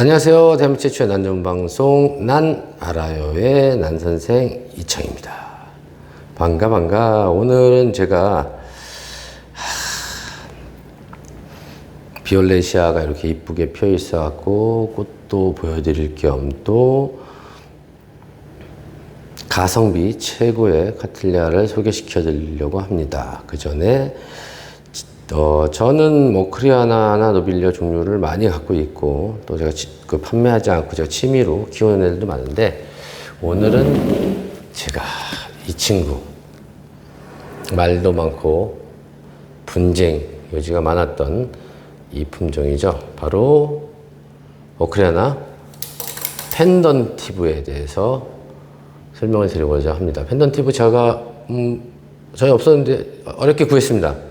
안녕하세요. 대한민국 최초의 난전방송 난 알아요의 난선생 이창입니다. 반가 반가. 오늘은 제가 하, 비올레시아가 이렇게 이쁘게 펴 있어 갖고 꽃도 보여드릴 겸 또 가성비 최고의 카틀리아를 소개시켜 드리려고 합니다. 그 전에 어, 저는 뭐 크리아나나 노빌리아 종류를 많이 갖고 있고 또 제가 지- 그 판매하지 않고 제가 취미로 키우는 애들도 많은데 오늘은 제가 이 친구 말도 많고 분쟁 요지가 많았던 이 품종이죠. 바로 오크리아나 펜던티브에 대해서 설명을 드리고자 합니다. 펜던티브 제가 음, 저희 없었는데 어렵게 구했습니다.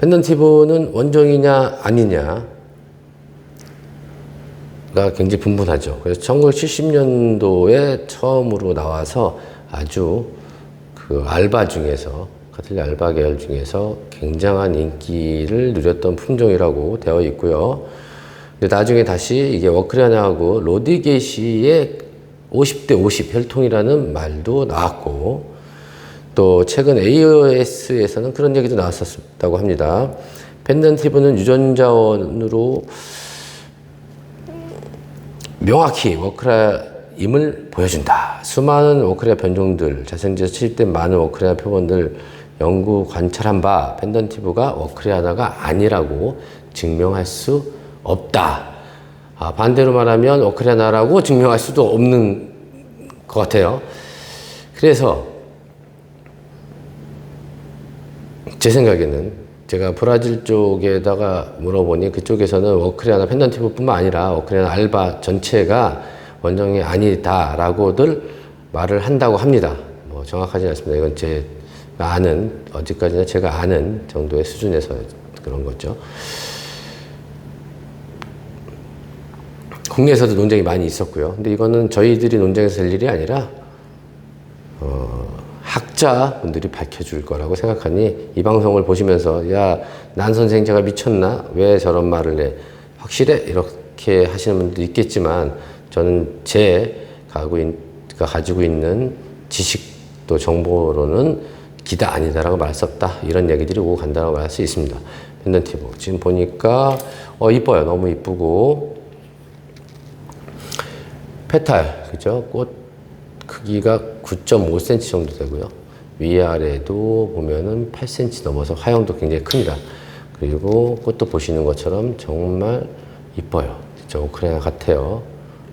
펜던티브는 원종이냐 아니냐가 굉장히 분분하죠. 그래서 1970년도에 처음으로 나와서 아주 그 알바 중에서 카틀리 알바 계열 중에서 굉장한 인기를 누렸던 품종이라고 되어 있고요. 근데 나중에 다시 이게 워크리아나하고 로디게시의 50대 50 혈통이라는 말도 나왔고 또 최근 AOS에서는 그런 얘기도 나왔었다고 합니다. 펜던티브는 유전자원으로 명확히 워크라임을 보여준다. 수많은 워크리아 변종들, 자생지에서 채집된 많은 워크리아 표본들 연구 관찰한 바 펜던티브가 워크리아나가 아니라고 증명할 수 없다. 아, 반대로 말하면 워크리아나라고 증명할 수도 없는 것 같아요. 그래서 제 생각에는 제가 브라질 쪽에다가 물어보니 그쪽에서는 워크리아나 펜던티브뿐만 아니라 워크리아나 알바 전체가 원정이 아니다라고들 말을 한다고 합니다. 뭐 정확하지 않습니다. 이건 제 아는 어디까지나 제가 아는 정도의 수준에서 그런 거죠. 국내에서도 논쟁이 많이 있었고요. 근데 이거는 저희들이 논쟁에서 될 일이 아니라 학자분들이 밝혀줄 거라고 생각하니 이 방송을 보시면서 야 난 선생 제가 미쳤나? 왜 저런 말을 해? 확실해? 이렇게 하시는 분도 있겠지만 저는 제 가고 있, 가 가지고 있는 지식 또 정보로는 기다 아니다라고 말할 수 없다. 이런 얘기들이 오고 간다고 말할 수 있습니다. 펜던티브 지금 보니까 어 이뻐요. 너무 이쁘고. 페탈 그죠? 꽃 크기가 9.5cm 정도 되고요. 위아래도 보면은 8cm 넘어서 화형도 굉장히 큽니다. 그리고 꽃도 보시는 것처럼 정말 이뻐요. 진짜 오크레나 같아요.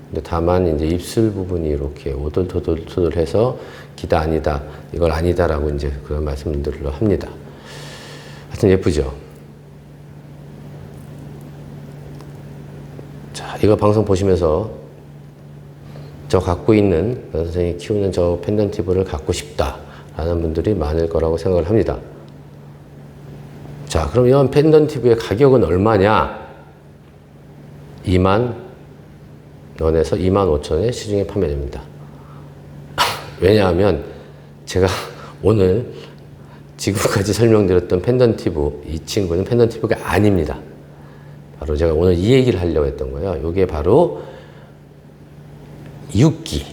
근데 다만 이제 입술 부분이 이렇게 오돌토돌토돌해서 기다 아니다 이걸 아니다라고 이제 그런 말씀들을 합니다. 하여튼 예쁘죠. 자, 이거 방송 보시면서 저 갖고 있는 선생님이 키우는 저 펜던티브를 갖고 싶다 라는 분들이 많을 거라고 생각을 합니다. 자, 그럼 이런 펜던티브의 가격은 얼마냐? 2만 원에서 2만 5천에 시중에 판매됩니다. 왜냐하면 제가 오늘 지금까지 설명드렸던 펜던티브, 이 친구는 펜던티브가 아닙니다. 바로 제가 오늘 이 얘기를 하려고 했던 거예요. 이게 바로 육기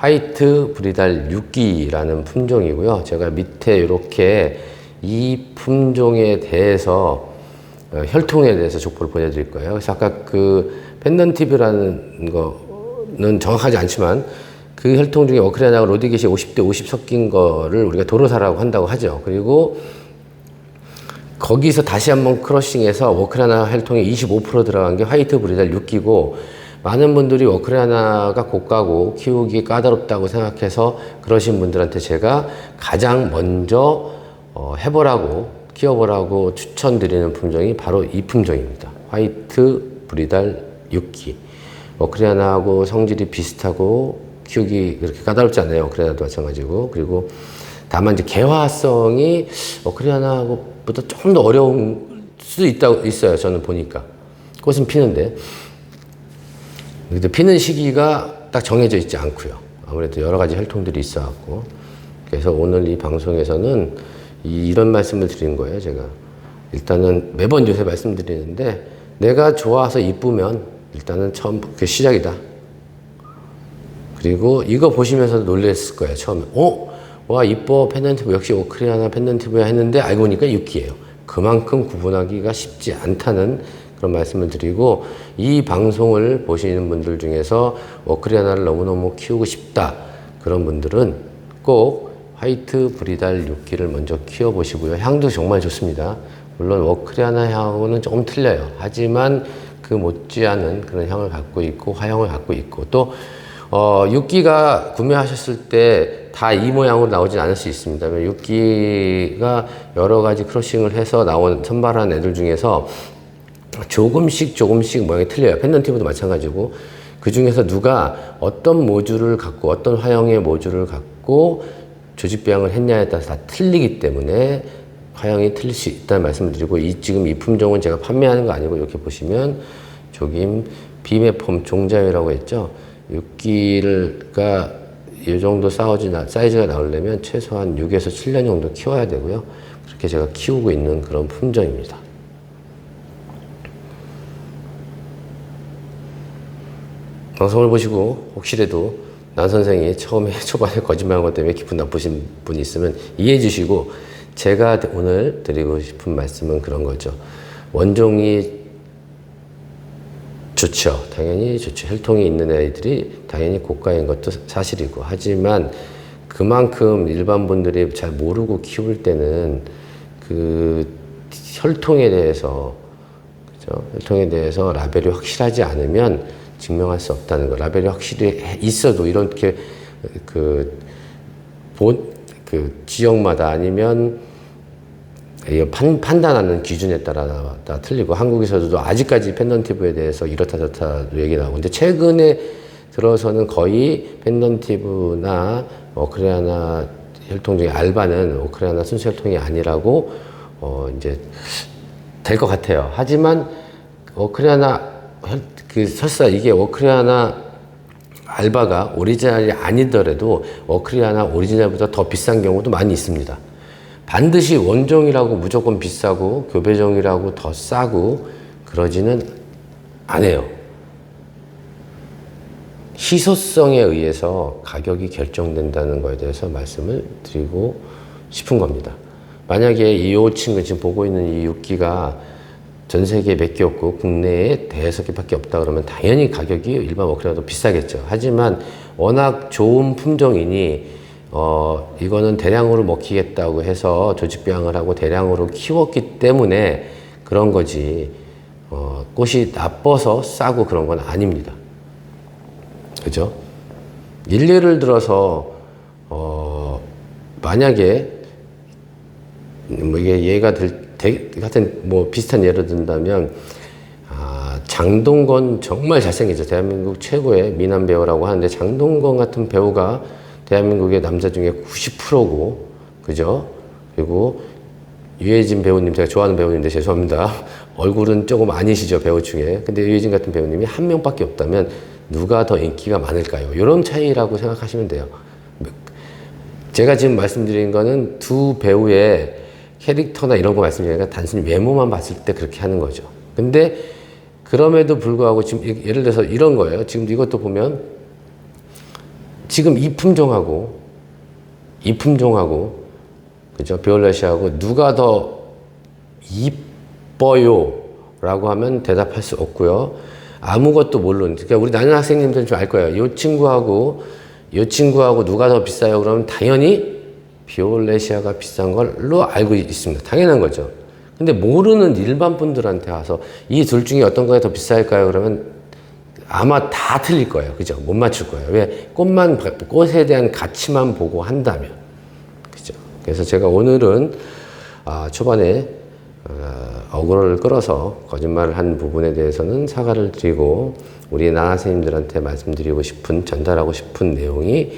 화이트 브리달 육기라는 품종이고요. 제가 밑에 이렇게 이 품종에 대해서 어, 혈통에 대해서 족보를 보내드릴 거예요. 그래서 아까 그 펜던티브라는 거는 정확하지 않지만 그 혈통 중에 워크리아나가 로디게시 50대 50 섞인 거를 우리가 도로사라고 한다고 하죠. 그리고 거기서 다시 한번 크러싱해서 워크라나 혈통이 25% 들어간 게 화이트 브리달 6기고 많은 분들이 워크라나가 고가고 키우기 까다롭다고 생각해서 그러신 분들한테 제가 가장 먼저 어, 해보라고 키워보라고 추천드리는 품종이 바로 이 품종입니다. 화이트 브리달 6기. 워크리아나하고 성질이 비슷하고 키우기 그렇게 까다롭지 않아요. 워크리아나도 마찬가지고. 그리고 다만 이제 개화성이 워크리아나하고보다 조금 더 어려운 수도 있다고 있어요. 저는 보니까. 꽃은 피는데. 근데 피는 시기가 딱 정해져 있지 않고요. 아무래도 여러 가지 혈통들이 있어갖고. 그래서 오늘 이 방송에서는 이- 이런 말씀을 드린 거예요, 제가. 일단은 매번 요새 말씀드리는데, 내가 좋아서 이쁘면 일단은 처음 그 시작이다. 그리고 이거 보시면서도 놀랬을 거예요. 처음에. 어? 와, 이뻐. 펜던티브. 역시 오크리아나 펜던티브야 했는데 알고 보니까 6기예요. 그만큼 구분하기가 쉽지 않다는 그런 말씀을 드리고 이 방송을 보시는 분들 중에서 오크리아나를 너무너무 키우고 싶다. 그런 분들은 꼭 화이트 브리달 6기를 먼저 키워보시고요. 향도 정말 좋습니다. 물론 워크리아나 향하고는 조금 틀려요. 하지만 그 못지않은 그런 향을 갖고 있고 화형을 갖고 있고 또 어, 6기가 구매하셨을 때 다 이 모양으로 나오진 않을 수 있습니다. 6기가 여러 가지 크로싱을 해서 나온 선발한 애들 중에서 조금씩 조금씩 모양이 틀려요. 펜던티브도 마찬가지고 그 중에서 누가 어떤 모듈을 갖고 어떤 화형의 모듈을 갖고 조직 배양을 했냐에 따라서 다 틀리기 때문에 화형이 틀릴 수 있다는 말씀을 드리고 이 지금 이 품종은 제가 판매하는 거 아니고 이렇게 보시면 조김 비매폼 종자유라고 했죠. 6기를가 이 정도 사이즈 사이즈가 나오려면 최소한 6에서 7년 정도 키워야 되고요. 그렇게 제가 키우고 있는 그런 품종입니다. 방송을 보시고 혹시라도 난 선생이 처음에 초반에 거짓말한 것 때문에 기분 나쁘신 분이 있으면 이해해 주시고 제가 오늘 드리고 싶은 말씀은 그런 거죠. 원종이 좋죠. 당연히 좋죠. 혈통이 있는 애들이 당연히 고가인 것도 사실이고 하지만 그만큼 일반 분들이 잘 모르고 키울 때는 그 혈통에 대해서 그죠? 혈통에 대해서 라벨이 확실하지 않으면 증명할 수 없다는 거. 라벨이 확실히 있어도 이렇게 그, 본, 그 지역마다 아니면 이 판, 판단하는 기준에 따라 다 틀리고 한국에서도 아직까지 펜던티브에 대해서 이렇다 저렇다 얘기 나오고 근데 최근에 들어서는 거의 펜던티브나 오크레아나 혈통 중에 알바는 오크레아나 순수 혈통이 아니라고 어 이제 될 것 같아요. 하지만 오크레아나 혈- 그 설사 이게 오크레아나 알바가 오리지널이 아니더라도 오크리아나 오리지널보다 더 비싼 경우도 많이 있습니다. 반드시 원종이라고 무조건 비싸고 교배종이라고 더 싸고 그러지는 않아요. 희소성에 의해서 가격이 결정된다는 것에 대해서 말씀을 드리고 싶은 겁니다. 만약에 이 친구 지금 보고 있는 이 6기가 전 세계에 몇 개 없고 국내에 대여섯 개밖에 없다 그러면 당연히 가격이 일반 워크라도 비싸겠죠. 하지만 워낙 좋은 품종이니 어 이거는 대량으로 먹히겠다고 해서 조직 배양을 하고 대량으로 키웠기 때문에 그런 거지 어 꽃이 나빠서 싸고 그런 건 아닙니다. 그죠? 일례를 들어서 어 만약에 뭐 이게 예가 될 대- 같은 뭐 비슷한 예를 든다면 아, 장동건 정말 잘생기죠. 대한민국 최고의 미남 배우라고 하는데 장동건 같은 배우가 대한민국의 남자 중에 90%고 그죠? 그리고 유해진 배우님 제가 좋아하는 배우인데 죄송합니다. 얼굴은 조금 아니시죠 배우 중에. 근데 유해진 같은 배우님이 한 명밖에 없다면 누가 더 인기가 많을까요? 이런 차이라고 생각하시면 돼요. 제가 지금 말씀드린 거는 두 배우의 캐릭터나 이런 거 말씀드리니까 단순히 외모만 봤을 때 그렇게 하는 거죠. 근데 그럼에도 불구하고 지금 예- 예를 들어서 이런 거예요. 지금 이것도 보면 지금 이 품종하고 이 품종하고 그죠? 비올렛이하고 누가 더 이뻐요? 라고 하면 대답할 수 없고요. 아무것도 모르는, 그러니까 우리 나는 학생님들은 좀 알 거예요. 이 친구하고, 이 친구하고 누가 더 비싸요? 그러면 당연히 비올레시아가 비싼 걸로 알고 있습니다. 당연한 거죠. 근데 모르는 일반 분들한테 와서 이 둘 중에 어떤 거가 더 비쌀까요? 그러면 아마 다 틀릴 거예요. 그죠? 못 맞출 거예요. 왜? 꽃만, 꽃에 대한 가치만 보고 한다면. 그죠? 그래서 제가 오늘은 아, 초반에 어, 어그로를 끌어서 거짓말을 한 부분에 대해서는 사과를 드리고 우리 나나 선생님들한테 말씀드리고 싶은 전달하고 싶은 내용이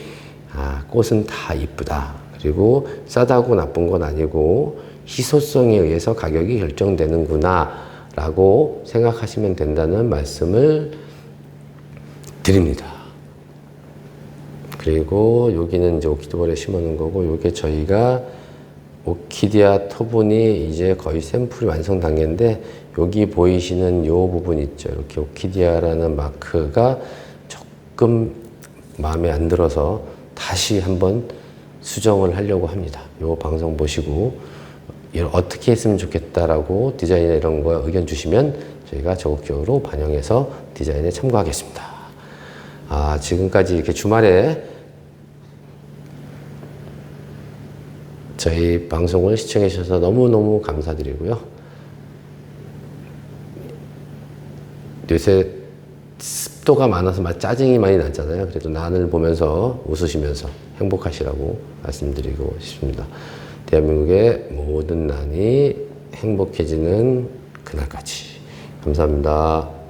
아, 꽃은 다 이쁘다. 그리고 싸다고 나쁜 건 아니고 희소성에 의해서 가격이 결정되는구나 라고 생각하시면 된다는 말씀을 드립니다. 그리고 여기는 이제 오키드볼에 심어놓은 거고, 요게 저희가 오키디아 토분이 이제 거의 샘플이 완성 단계인데 여기 보이시는 요 부분 있죠. 이렇게 오키디아라는 마크가 조금 마음에 안 들어서 다시 한번 수정을 하려고 합니다. 요 방송 보시고 어떻게 했으면 좋겠다라고 디자인에 이런 거 의견 주시면 저희가 적극적으로 반영해서 디자인에 참고하겠습니다. 아, 지금까지 이렇게 주말에 저희 방송을 시청해 주셔서 너무너무 감사드리고요. 요새 습도가 많아서 막 짜증이 많이 나잖아요. 그래도 난을 보면서 웃으시면서 행복하시라고 말씀드리고 싶습니다. 대한민국의 모든 난이 행복해지는 그날까지. 감사합니다.